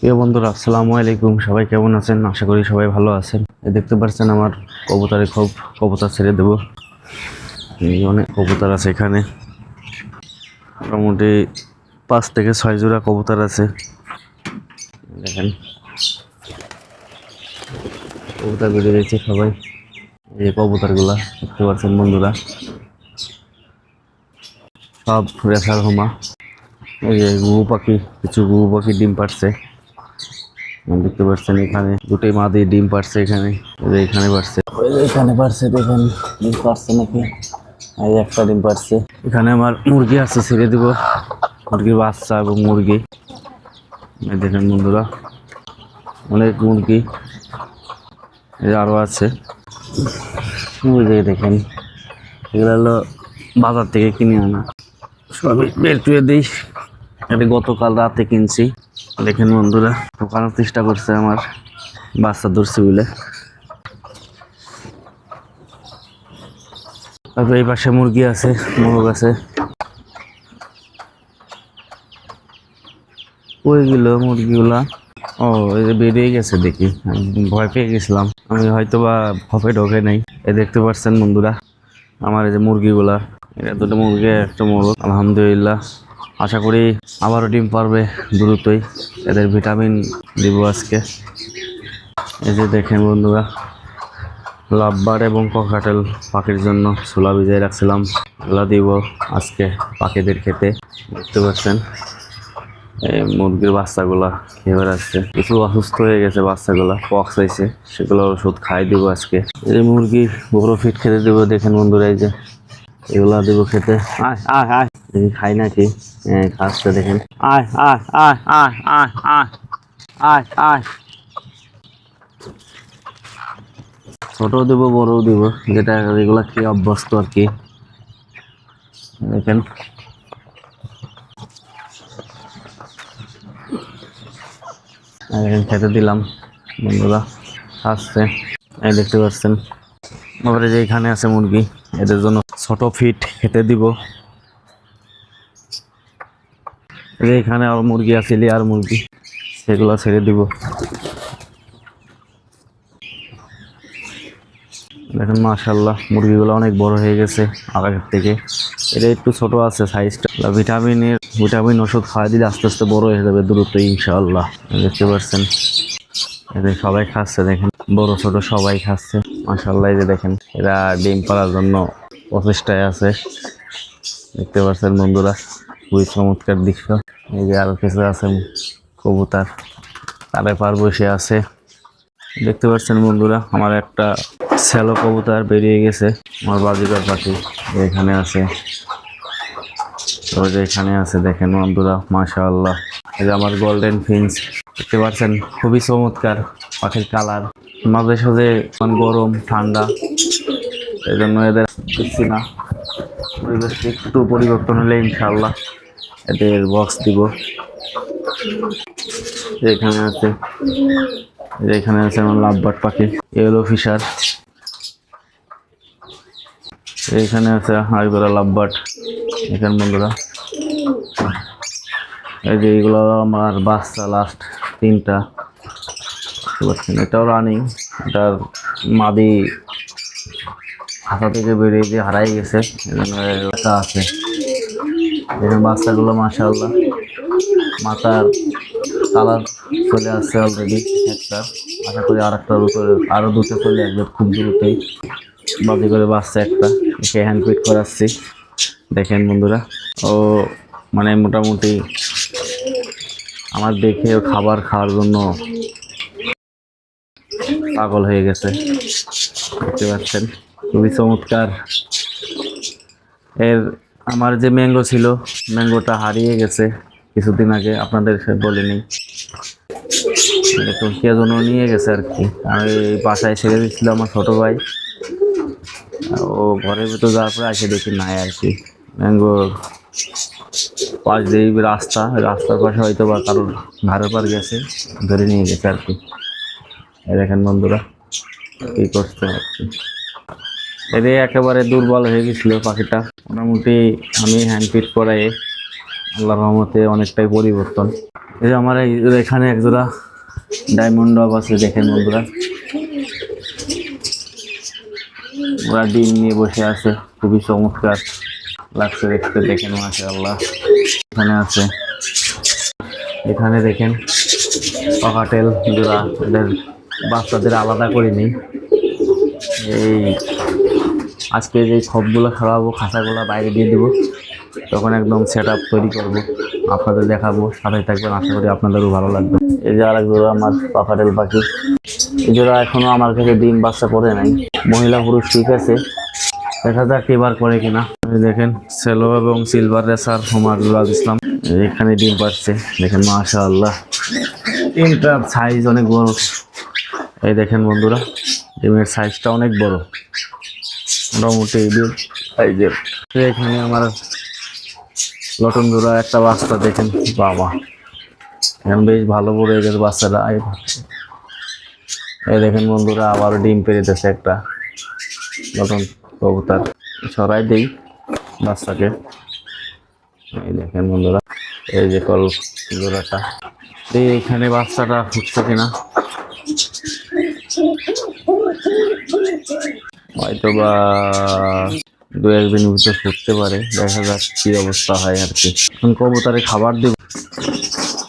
প্রিয় বন্ধুরা, আসসালামু আলাইকুম। সবাই কেমন আছেন? আশা করি সবাই ভালো আছেন। দেখতে পাচ্ছেন আমার কবুতরে খুব কবুতর ছেড়ে দেবো। এই অনেক কবুতর আছে এখানে। মোটামুটি পাঁচ থেকে ছয় জোড়া কবুতর আছে। দেখেন। কবুতর বেরিয়ে রয়েছে সবাই। এই কবুতরগুলা, দেখতে পাচ্ছেন বন্ধুরা। সব রেসার হোমা। এই গুগু পাখি, কিছু গুগু পাখি ডিম পারছে দেখতে পাচ্ছেন এখানে দুটোই মা দিয়ে ডিম পারছে এখানে এখানে পারছে এখানে পারছে দেখেন ডিম পারছে নাকি? এই একটা ডিম পারছে এখানে আমার মুরগি আছে ছেড়ে দিব। মুরগির বাচ্চা এবং মুরগি। দেখেন বন্ধুরা অনেক মুরগি। আরও আছে। যে দেখেন এগুলো হলো বাজার থেকে কিনে আনা। সবই বের করে দিই। এটা গতকাল রাতে কিনছি। দেখেন বন্ধুরা, ঢোকানোর চেষ্টা করছে আমার বাচ্চা ধরছে বলে। তারপর এই পাশে মুরগি আছে, মোরগ আছে। ওই গেল মুরগিগুলা? ও, এই যে বেরিয়ে গেছে দেখি ভয় পেয়ে গেছিলাম। আমি হয়তো বা ভপে ঢোকে নাই। এ দেখতে পাচ্ছেন বন্ধুরা, আমার এই যে মুরগিগুলা। এটা দুটো মুরগি, একটা মোরগ। আলহামদুলিল্লাহ। আশা করি আবারও ডিম পারবে দ্রুতই। এদের ভিটামিন দিব আজকে। এই যে দেখেন বন্ধুরা, লাভবার এবং ককাটেল পাখির জন্য ছোলা ভিজাই রাখছিলাম। এগুলা দিব আজকে পাখিদের খেতে, দেখতে পাচ্ছেন? এই মুরগির বাচ্চাগুলা এবার আসছে। কিছু অসুস্থ হয়ে গেছে বাচ্চাগুলা, পক্স হয়েছে, সেগুলো ওষুধ খাই দিব আজকে। এই মুরগি বড় ফিট খেতে দেবো, দেখেন বন্ধুরা এই যে। এগুলা দেবো খেতে। আয় আয় আয়। দেখি খাই নাকি খাচ্ছে দেখেন। আয় আয় আয় আয় আয় আয় আয় আয়। ছোটও দেবো বড়ও দিব যেটা এগুলা কি অভ্যস্ত আর কি। দেখেন। খেতে দিলাম বন্ধুরা খাচ্ছে এই দেখতে পাচ্ছেন। তারপরে যে এখানে আছে মুরগি এদের জন্য ছোট ফিট খেতে দিব। এখানে আর মুরগি আছে আর মুরগি, সেগুলো ছেড়ে দিব। দেখেন মাশাল্লাহ মুরগিগুলো অনেক বড় হয়ে গেছে আগের থেকে। এটা একটু ছোট আছে সাইজটা ভিটামিনের, ভিটামিন ওষুধ খাওয়া দিলে আস্তে আস্তে বড় হয়ে যাবে দ্রুত, ইনশাআল্লাহ। দেখতে পাচ্ছেন? এদের সবাই খাচ্ছে, দেখেন। বড়, ছোট সবাই খাচ্ছে মাশাল্লাহ যে দেখেন। এরা ডিম পাড়ার জন্য প্রচেষ্টায় আছে। দেখতে পাচ্ছেন, বন্ধুরা? খুবই চমৎকার দৃশ্য। এই যে আরও কিছু আছে কবুতার তারে পার বসে আছে। দেখতে পাচ্ছেন বন্ধুরা, আমার একটা স্যালো কবুতর বেরিয়ে গেছে, আমার বাজিকার পাখি এখানে আছে। ওই যে এখানে আছে, দেখেন বন্ধুরা, মাশাআল্লাহ। এই যে আমার গোল্ডেন ফিন্স দেখতে পাচ্ছেন, খুবই চমৎকার পাখির কালার। মাঝে সাঝে মানে গরম, ঠান্ডা এই জন্য এদের দিচ্ছি না। পরিবেশ একটু পরিবর্তন হলে ইনশাল্লাহ এদের বক্স দিব। এখানে আছে এখানে আছে আমার লাভবার্ড পাখি এলো ফিশার এখানে আছে আরেকজোড়া লাভবার্ড এখানে বন্ধুরা। এই যে এগুলো আমার বাচ্চা লাস্ট তিনটা। এটাও রানিং এটার মাদি হাতা থেকে বেরিয়ে দিয়ে হারাই গেছে। আছে। এখানে বাচ্চাগুলো, মাশাআল্লাহ। মাথার কালার চলে আসছে অলরেডি একটা। আশা করি আর একটা আরও দুটো চলে আসবে খুব দ্রুতই। বাজি করে বাচ্চা একটা। একে হ্যান্ড ফিট করাচ্ছি। দেখেন বন্ধুরা। ও মানে মোটামুটি আমার দেখে ও খাবার খাওয়ার জন্য পাগল হয়ে গেছে। দেখতে পাচ্ছেন? খুবই চমৎকার। এর আমার যে ম্যাঙ্গো ছিল, ম্যাঙ্গোটা হারিয়ে গেছে কিছুদিন আগে আপনাদের বলিনি একটু কে যেন নিয়ে গেছে আর কি। আমি বাসায় ছেড়ে দিচ্ছিল আমার ছোটো ভাই। ও ঘরের ভিতর যাওয়ার পরে এসে দেখি নাই আর কি। ম্যাঙ্গো পাশ দিয়ে রাস্তা, রাস্তার পাশে হয়তো বা কারোর ঘাড়ের পার গেছে, ধরে নিয়ে গেছে আর কি। দেখেন বন্ধুরা, কী করছে আর কি। এদের একেবারে দুর্বল হয়ে গেছিল পাখিটা। মোটামুটি আমি হ্যান্ড ফিট করাই আল্লাহর রহমতে অনেকটাই পরিবর্তন। এই যে আমার এখানে একজোড়া ডায়মন্ড ডব আছে, দেখেন বন্ধুরা। ওরা ডিম নিয়ে বসে আছে, খুবই চমৎকার লাগছে দেখতে, দেখেন মাসে আল্লাহ এখানে আছে। এখানে দেখেন পকাটেল জোড়া। এদের বাচ্চাদের আলাদা করে নিই। এই আজকে যে খপগুলো খাওয়াবো খাঁচাগুলো বাইরে দিয়ে দেবো। তখন একদম সেট আপ তৈরি করব। আপনাদের দেখাবো সাথে থাকবেন। আশা করি আপনাদেরও ভালো লাগবে। এই যে আরেক জোড়া আমার পাকাটেল পাখি। এই জোড়া এখনও আমার কাছে ডিম বাচ্চা করে নাই। মহিলা পুরুষ ঠিক আছে। দেখা যাক এবার করে কিনা। এই দেখেন, সেলো এবং সিলভার রেসার হোমারুল ইসলাম। এখানে ডিম পাচ্ছে। দেখেন মাশা আল্লাহ ডিমটার সাইজ অনেক বড়। এই দেখেন বন্ধুরা, ডিমের সাইজটা অনেক বড়। মোটামুটি এই যে এখানে আমার লটন জোড়া একটা বাচ্চা দেখেন, বাবা। এখন বেশ ভালো বড় এদের বাচ্চাটা এই দেখেন বন্ধুরা আবারও ডিম পেরেতেছে একটা লটন কবুতার। ছড়াই দেই বাচ্চাকে। এই দেখেন বন্ধুরা, এই যে কল জোড়াটা এই এখানে বাচ্চাটা ফুটছে কিনা? হয়তো বা দু একদিন ভিতর ফুটতে পারে দেখা যাক কি অবস্থা হয় আর কি। কবুতরে খাবার দিব।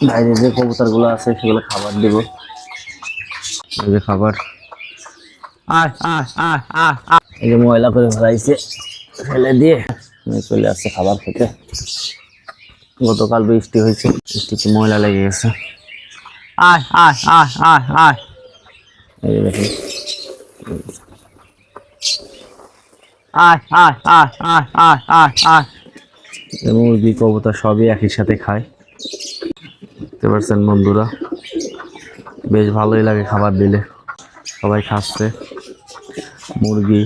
বাইরে যে কবুতরগুলো আছে সেগুলো খাবার দিব। এই যে খাবার। আয় আয় আয় আয় আয়। এই যে ময়লা করে ফেলাইছে ফেলে দিয়ে চলে আসছে খাবার খেতে। গতকাল বৃষ্টি হয়েছে বৃষ্টিতে ময়লা লেগে গেছে। আয় আয় আয় আয় আয়। এই দেখুন। আয় আয় আয় আয় আয় আয় আয় মুরগি কবুতর সবই একই সাথে খায়। দেখতে পারছেন বন্ধুরা বেশ ভালোই লাগে খাবার দিলে। সবাই খাচ্ছে। মুরগি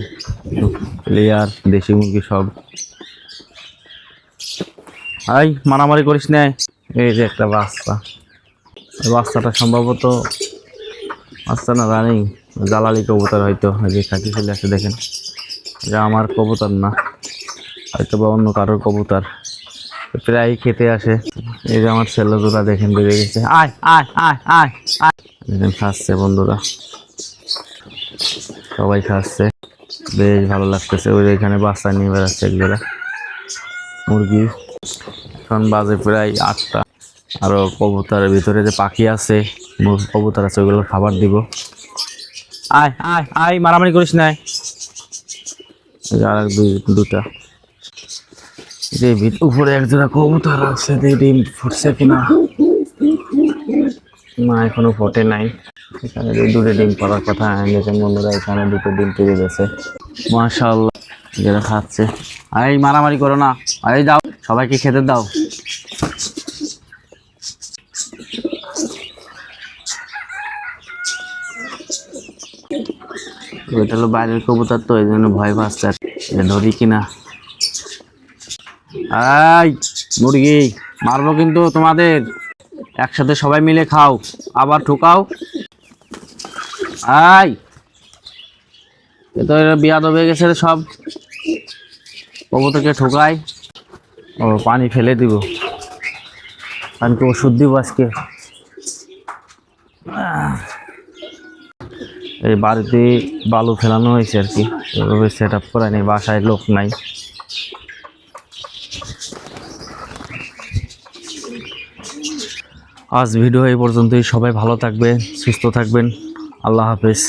লেয়ার দেশি মুরগি সব। আই মারামারি করিস না। এই যে একটা বাচ্চা। এই বাচ্চাটা সম্ভবত বাচ্চা না জানি জালালি কবুতর হয়তো যে খাকি ফেলে আছে দেখেন। এটা আমার কবুতর না। হয়তো বা অন্য কারোর কবুতর। প্রায় খেতে আসে। এই যে আমার ছেলেগুলা দেখেন বেড়ে গেছে। আয় আয় আয় আয় দেখেন, খাচ্ছে বন্ধুরা। সবাই খাচ্ছে। বেশ ভালো লাগতেছে। ওই এখানে বাচ্চা নিয়ে বেড়াচ্ছে একজোড়া। মুরগি। এখন বাজে প্রায় আটটা। আরও কবুতরের ভিতরে যে পাখি আছে কবুতর আছে ওগুলো খাবার দিব। আয় আয় আয়, মারামারি করিস না। এই যে আর এক দুই, দুটা। যে উপরে এক জোড়া কবুতর আছে, যে ডিম ফুটছে কিনা? না, এখনও ফোটে নাই। এখানে দুটো ডিম পড়ার কথা দেখেন বন্ধুরা, এখানে দুটো ডিম পেয়ে গেছে। মাশাল্লাহ যেটা খাচ্ছে। এই মারামারি করো না। আর এই দাও সবাইকে খেতে দাও। ওইটা হলো বাইরের কবুতর তো, এই জন্য ভয় পাচ্ছে আর যে ধরি কিনা? এই, মুরগি, মারবো কিন্তু তোমাদের। একসাথে সবাই মিলে খাও, আবার ঠুকাও। আই তো এরা বিয়াদ হয়ে গেছে সব। কবুতরকে ঠোকাই। ও, পানি ফেলে দিব। পানিকে ওষুধ দিব আজকে। এই বাড়িতে বালু ফেলানো হয়েছে আর কি। এভাবে সেট আপ করা নেই, বাসায় লোক নাই। আজ ভিডিও এই পর্যন্তই। সবাই ভালো থাকবে সুস্থ থাকবেন। আল্লাহ হাফেজ।